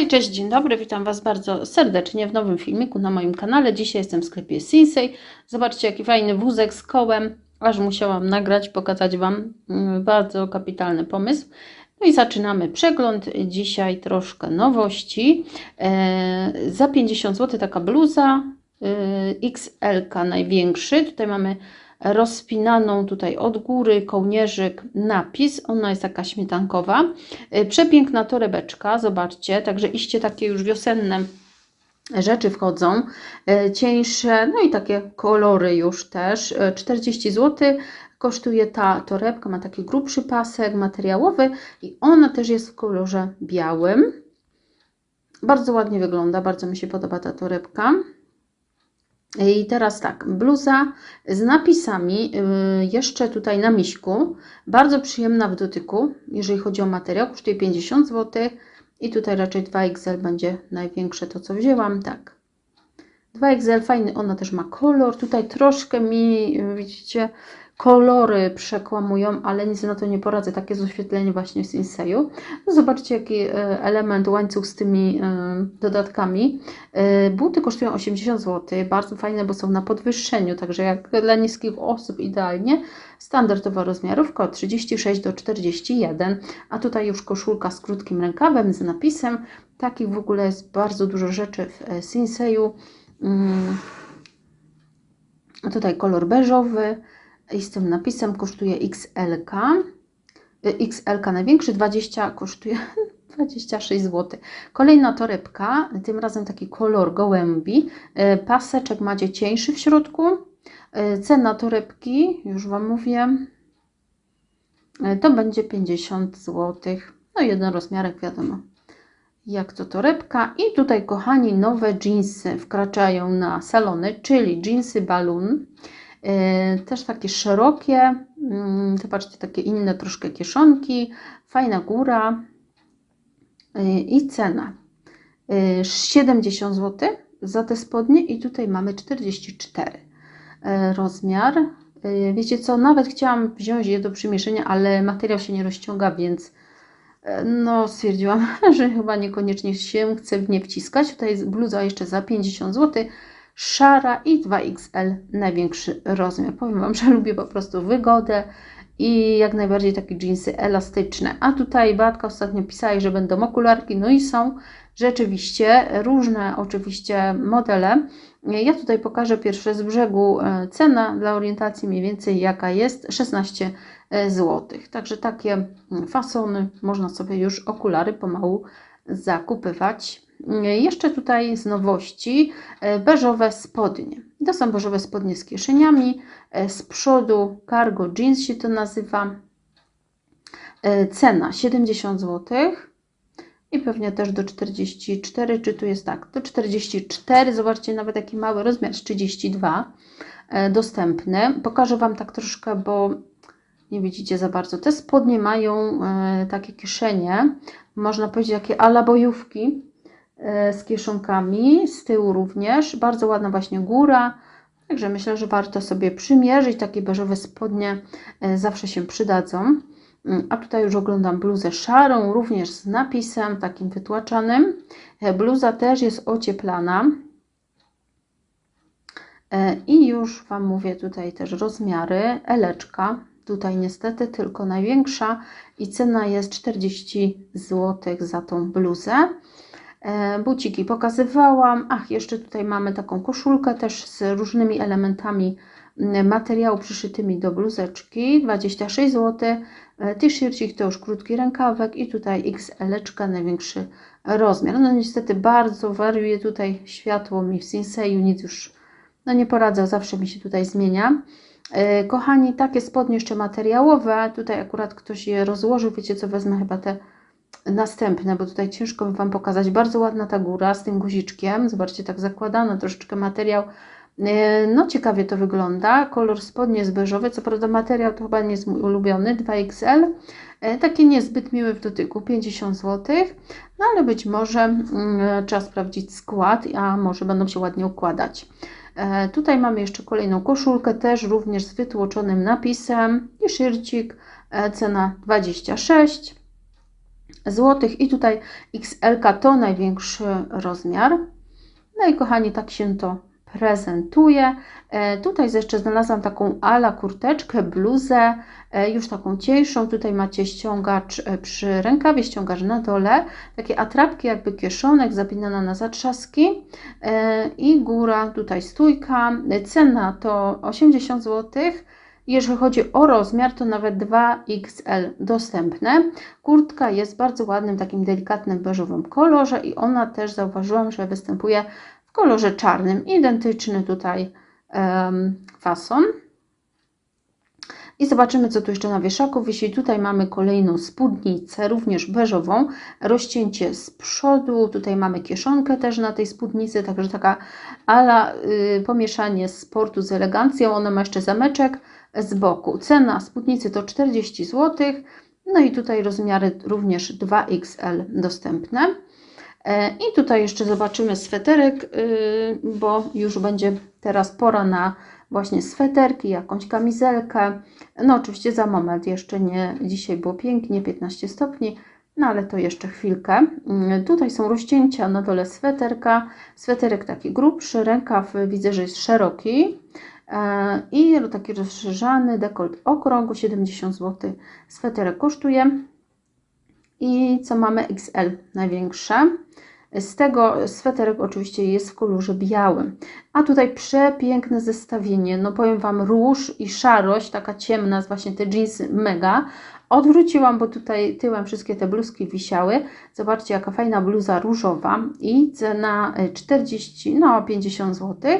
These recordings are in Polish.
Hej, cześć, dzień dobry, witam Was bardzo serdecznie w nowym filmiku na moim kanale. Dzisiaj jestem w sklepie Sinsei. Zobaczcie, jaki fajny wózek z kołem. Aż musiałam nagrać, pokazać Wam. Mm, Bardzo kapitalny pomysł. No i zaczynamy przegląd. Dzisiaj troszkę nowości. E, za 50 zł taka bluza XL największy. Tutaj mamy rozpinaną tutaj od góry kołnierzyk napis. Ona jest taka śmietankowa. E, Przepiękna torebeczka, zobaczcie. Także iście takie już wiosenne rzeczy wchodzą, e, cieńsze, no i takie kolory już też. E, 40 zł kosztuje ta torebka, ma taki grubszy pasek materiałowy i ona też jest w kolorze białym. Bardzo ładnie wygląda, bardzo mi się podoba ta torebka. I teraz tak, bluza z napisami, y, jeszcze tutaj na miśku, bardzo przyjemna w dotyku, jeżeli chodzi o materiał, kosztuje 50 zł i tutaj raczej 2XL będzie największe to, co wzięłam, tak. 2XL fajny, ona też ma kolor, tutaj troszkę mi, widzicie, kolory przekłamują, ale nic na to nie poradzę, takie jest oświetlenie właśnie z Inseju. No zobaczcie, jaki y, element, łańcuch z tymi y, dodatkami. Y, Buty kosztują 80 zł, bardzo fajne, bo są na podwyższeniu, także jak dla niskich osób idealnie. Standardowa rozmiarówka od 36 do 41, a tutaj już koszulka z krótkim rękawem, z napisem. Takich w ogóle jest bardzo dużo rzeczy w e, Sinseju. Mm. Tutaj kolor beżowy i z tym napisem kosztuje XLK. Y, XLK największy 20 kosztuje 26 zł. Kolejna torebka, tym razem taki kolor gołębi. Y, Paseczek macie cieńszy w środku. Y, Cena torebki, już Wam mówię, to będzie 50 zł. No jeden rozmiarek, wiadomo. Jak to torebka. I tutaj, kochani, nowe jeansy wkraczają na salony, czyli jeansy balloon. Yy, też takie szerokie, zobaczcie, takie inne troszkę kieszonki, fajna góra yy, i cena yy, 70 zł za te spodnie i tutaj mamy 44 yy, rozmiar. Wiecie co, nawet chciałam wziąć je do przymierzenia, ale materiał się nie rozciąga, więc no stwierdziłam, że chyba niekoniecznie się chcę w nie wciskać. Tutaj jest bluza jeszcze za 50 zł szara i 2XL największy rozmiar. Powiem Wam, że lubię po prostu wygodę i jak najbardziej takie jeansy elastyczne. A tutaj Batka ostatnio pisała, że będą okularki, no i są rzeczywiście różne oczywiście modele. Ja tutaj pokażę pierwsze z brzegu e, cena dla orientacji mniej więcej jaka jest 16 zł. Także takie mm, fasony można sobie już okulary pomału zakupywać. Jeszcze tutaj z nowości e, beżowe spodnie. To są beżowe spodnie z kieszeniami. e, Z przodu cargo jeans się to nazywa. E, Cena 70 zł. I pewnie też do 44, czy tu jest tak, do 44, zobaczcie, nawet taki mały rozmiar, z 32 e, dostępny. Pokażę Wam tak troszkę, bo nie widzicie za bardzo. Te spodnie mają takie kieszenie, można powiedzieć, jakie ala bojówki e, z kieszonkami, z tyłu również. Bardzo ładna właśnie góra, także myślę, że warto sobie przymierzyć. Takie beżowe spodnie e, zawsze się przydadzą. Mm, A tutaj już oglądam bluzę szarą, również z napisem takim wytłaczanym. E, Bluza też jest ocieplana. E, I już Wam mówię tutaj też rozmiary. Eleczka, tutaj niestety tylko największa i cena jest 40 zł za tą bluzę. E, Buciki pokazywałam. Ach, jeszcze tutaj mamy taką koszulkę też z różnymi elementami materiału przyszytymi do bluzeczki. 26 zł. E, T-shircik to już krótki rękawek i tutaj XL, największy rozmiar. No niestety bardzo wariuje tutaj światło mi w Sinseju, nic już no nie poradzę, zawsze mi się tutaj zmienia. E, Kochani, takie spodnie jeszcze materiałowe, tutaj akurat ktoś je rozłożył, wiecie co, wezmę chyba te następne, bo tutaj ciężko Wam pokazać. Bardzo ładna ta góra z tym guziczkiem, zobaczcie, tak zakładano troszeczkę materiał. E, No ciekawie to wygląda, kolor spodnie jest beżowy, co prawda materiał to chyba nie jest mój ulubiony, 2XL. E, Taki niezbyt miły w dotyku, 50 zł, no ale być może mm, trzeba sprawdzić skład, a może będą się ładnie układać. E, Tutaj mamy jeszcze kolejną koszulkę, też również z wytłoczonym napisem i szyrcik, cena 26. zł i tutaj XL to największy rozmiar. No i kochani, tak się to prezentuje. E, tutaj jeszcze znalazłam taką ala kurteczkę, bluzę, e, już taką cieńszą. Tutaj macie ściągacz e, przy rękawie, ściągacz na dole. Takie atrapki jakby kieszonek, zapinana na zatrzaski. I góra, tutaj stójka. Cena to 80 zł. Jeżeli chodzi o rozmiar, to nawet 2XL dostępne. Kurtka jest w bardzo ładnym, takim delikatnym beżowym kolorze i ona też zauważyłam, że występuje w kolorze czarnym. Identyczny tutaj um, fason. I zobaczymy, co tu jeszcze na wieszaku wisi. Tutaj mamy kolejną spódnicę, również beżową. Rozcięcie z przodu. Tutaj mamy kieszonkę też na tej spódnicy, także taka ala y, pomieszanie sportu z elegancją. Ona ma jeszcze zameczek z boku. Cena spódnicy to 40 zł. No i tutaj rozmiary również 2XL dostępne. E, I tutaj jeszcze zobaczymy sweterek, y, bo już będzie teraz pora na właśnie sweterki, jakąś kamizelkę. No oczywiście za moment, jeszcze nie, dzisiaj było pięknie, 15 stopni, no ale to jeszcze chwilkę. Y, tutaj są rozcięcia na dole sweterka, sweterek taki grubszy, rękaw widzę, że jest szeroki e, i taki rozszerzany, dekolt okrągły, 70 zł sweterek kosztuje. I co mamy XL największe. Z tego sweterek oczywiście jest w kolorze białym. A tutaj przepiękne zestawienie. No powiem Wam, róż i szarość, taka ciemna, właśnie te jeansy mega. Odwróciłam, bo tutaj tyłem wszystkie te bluzki wisiały. Zobaczcie, jaka fajna bluza różowa i cena 40, no 50 zł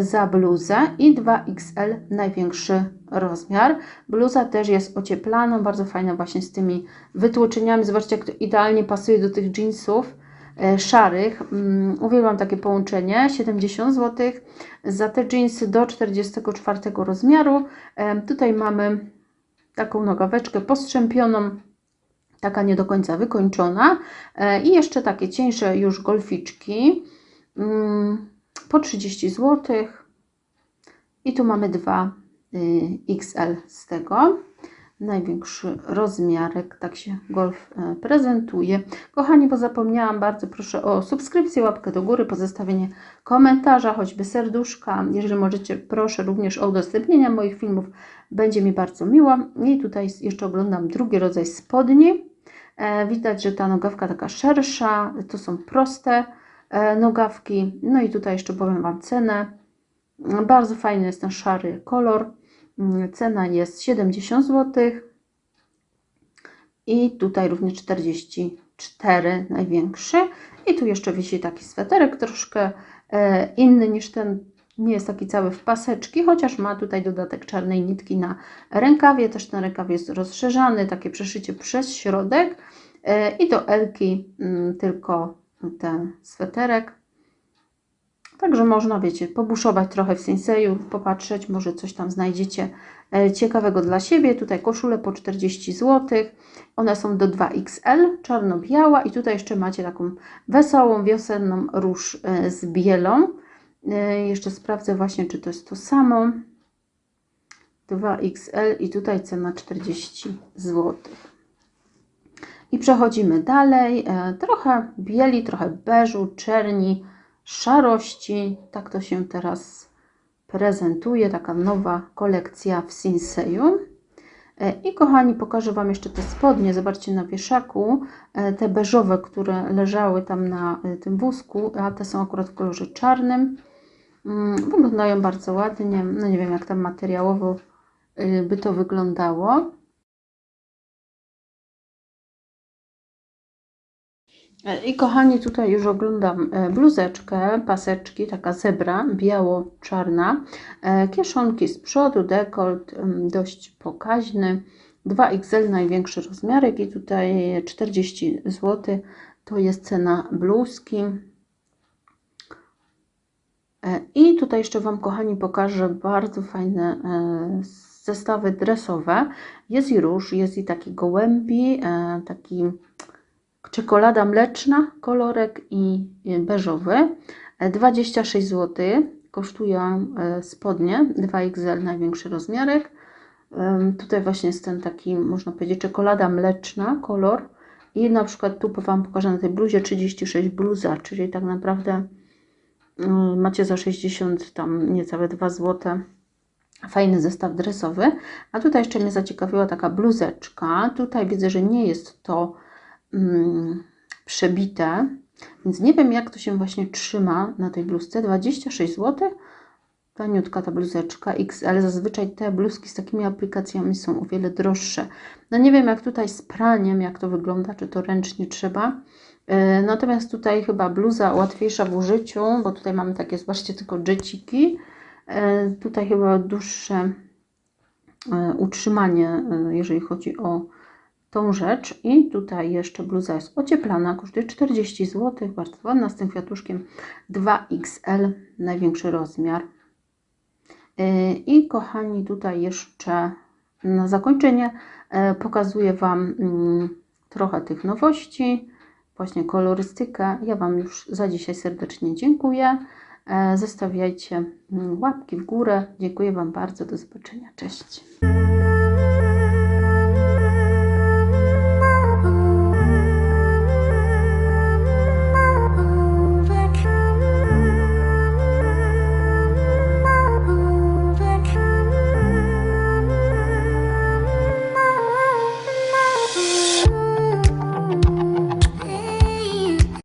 za bluzę i 2XL największy rozmiar. Bluza też jest ocieplana, bardzo fajna właśnie z tymi wytłoczeniami. Zobaczcie, jak to idealnie pasuje do tych jeansów. E, szarych. Mm, uwielbiam takie połączenie. 70 zł za te jeansy do 44 rozmiaru. E, tutaj mamy taką nogaweczkę postrzępioną, taka nie do końca wykończona. E, I jeszcze takie cieńsze już golficzki mm, po 30 zł. I tu mamy dwa y, XL z tego największy rozmiarek. Tak się golf e, prezentuje. Kochani, bo zapomniałam, bardzo proszę o subskrypcję, łapkę do góry, pozostawienie komentarza, choćby serduszka. Jeżeli możecie, proszę również o udostępnienie moich filmów, będzie mi bardzo miło. I tutaj jeszcze oglądam drugi rodzaj spodni. E, widać, że ta nogawka taka szersza, to są proste e, nogawki. No i tutaj jeszcze powiem Wam cenę. Bardzo fajny jest ten szary kolor. Mm, cena jest 70 zł i tutaj również 44 największy. I tu jeszcze wisi taki sweterek troszkę e, inny niż ten nie jest taki cały w paseczki, chociaż ma tutaj dodatek czarnej nitki na rękawie, też ten rękaw jest rozszerzany, takie przeszycie przez środek. E, i do elki mm, tylko ten sweterek Także można, wiecie, pobuszować trochę w Senseju, popatrzeć, może coś tam znajdziecie e, ciekawego dla siebie. Tutaj koszule po 40 zł. One są do 2XL, czarno-biała i tutaj jeszcze macie taką wesołą, wiosenną róż e, z bielą. E, jeszcze sprawdzę właśnie, czy to jest to samo. 2XL i tutaj cena 40 zł. I przechodzimy dalej. Trochę bieli, trochę beżu, czerni, szarości. Tak to się teraz prezentuje, taka nowa kolekcja w Sinseju. E, I kochani, pokażę Wam jeszcze te spodnie. Zobaczcie na wieszaku, e, te beżowe, które leżały tam na e, tym wózku, a te są akurat w kolorze czarnym. Mm, wyglądają bardzo ładnie. No nie wiem, jak tam materiałowo by to wyglądało. I kochani, tutaj już oglądam e, bluzeczkę, paseczki, taka zebra, biało-czarna, e, kieszonki z przodu, dekolt dość pokaźny, 2XL największy rozmiarek i tutaj 40 zł to jest cena bluzki. I tutaj jeszcze Wam, kochani, pokażę bardzo fajne zestawy dresowe. Jest i róż, jest i taki gołębi, taki czekolada mleczna, kolorek i beżowy. 26 zł kosztują e, spodnie 2XL, największy rozmiarek. Tutaj właśnie jest ten taki, można powiedzieć, czekolada mleczna, kolor. I na przykład tu Wam pokażę na tej bluzie 36 bluza, czyli tak naprawdę mm, macie za 60 tam niecałe 2 zł. Fajny zestaw dresowy. A tutaj jeszcze mnie zaciekawiła taka bluzeczka. Tutaj widzę, że nie jest to mm, przebite, więc nie wiem jak to się właśnie trzyma na tej bluzce. 26 zł. Taniutka ta bluzeczka XL. Zazwyczaj te bluzki z takimi aplikacjami są o wiele droższe. No nie wiem jak tutaj z praniem, jak to wygląda, czy to ręcznie trzeba. Yy, Natomiast tutaj chyba bluza łatwiejsza w użyciu, bo tutaj mamy takie, zobaczcie, tylko dżeciki. Yy, Tutaj chyba dłuższe yy, utrzymanie, jeżeli chodzi o tą rzecz. I tutaj jeszcze bluza jest ocieplana, kosztuje 40 zł, bardzo ładna, z tym kwiatuszkiem 2XL, największy rozmiar. Yy, I kochani, tutaj jeszcze na zakończenie e, pokazuję Wam mm, trochę tych nowości, właśnie kolorystykę. Ja Wam już za dzisiaj serdecznie dziękuję. E, Zostawiajcie mm, łapki w górę. Dziękuję Wam bardzo. Do zobaczenia. Cześć.